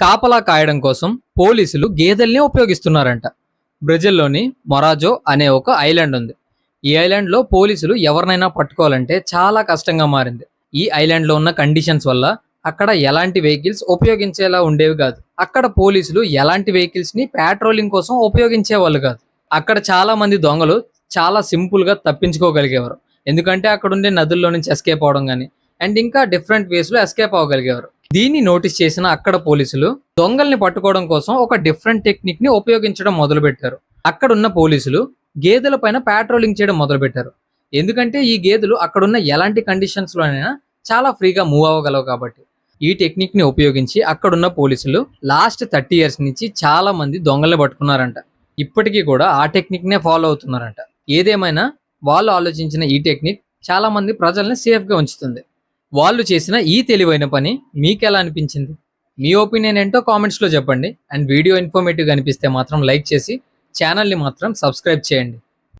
కాపలా కాయడం కోసం పోలీసులు గేదెల్ని ఉపయోగిస్తున్నారంట. బ్రెజిల్లోని మొరాజో అనే ఒక ఐలాండ్ ఉంది. ఈ ఐలాండ్లో పోలీసులు ఎవరినైనా పట్టుకోవాలంటే చాలా కష్టంగా మారింది. ఈ ఐలాండ్లో ఉన్న కండిషన్స్ వల్ల అక్కడ ఎలాంటి వెహికల్స్ ఉపయోగించేలా ఉండేవి కాదు. అక్కడ పోలీసులు ఎలాంటి వెహికల్స్ని ప్యాట్రోలింగ్ కోసం ఉపయోగించే వాళ్ళు కాదు. అక్కడ చాలా మంది దొంగలు చాలా సింపుల్గా తప్పించుకోగలిగేవారు. ఎందుకంటే అక్కడ ఉండే నదుల్లో నుంచి ఎస్కేప్ అవడం కానీ అండ్ ఇంకా డిఫరెంట్ వేస్లో ఎస్కేప్ అవ్వగలిగేవారు. దీన్ని నోటీస్ చేసిన అక్కడ పోలీసులు దొంగల్ని పట్టుకోవడం కోసం ఒక డిఫరెంట్ టెక్నిక్ని ఉపయోగించడం మొదలుపెట్టారు. అక్కడున్న అక్కడ ఉన్న పోలీసులు గేదెల పైన ప్యాట్రోలింగ్ చేయడం మొదలు పెట్టారు ఎందుకంటే ఈ గేదెలు అక్కడున్న ఎలాంటి కండిషన్స్లోనైనా చాలా ఫ్రీగా మూవ్ అవ్వగలవు కాబట్టి. ఈ టెక్నిక్ని ఉపయోగించి అక్కడున్న పోలీసులు లాస్ట్ థర్టీ ఇయర్స్ నుంచి చాలా మంది దొంగల్ని పట్టుకున్నారంట. ఇప్పటికీ కూడా ఆ టెక్నిక్ నే ఫాలో అవుతున్నారంట. ఏదేమైనా వాళ్ళు ఆలోచించిన ఈ టెక్నిక్ చాలా మంది ప్రజల్ని సేఫ్గా ఉంచుతుంది. వాళ్ళు చేసిన ఈ తెలివైన పని మీకు ఎలా అనిపించింది? మీ ఒపీనియన్ ఏంటో కామెంట్స్లో చెప్పండి. అండ్ వీడియో ఇన్ఫర్మేటివ్ అనిపిస్తే మాత్రం లైక్ చేసి ఛానల్ని మాత్రం సబ్స్క్రైబ్ చేయండి.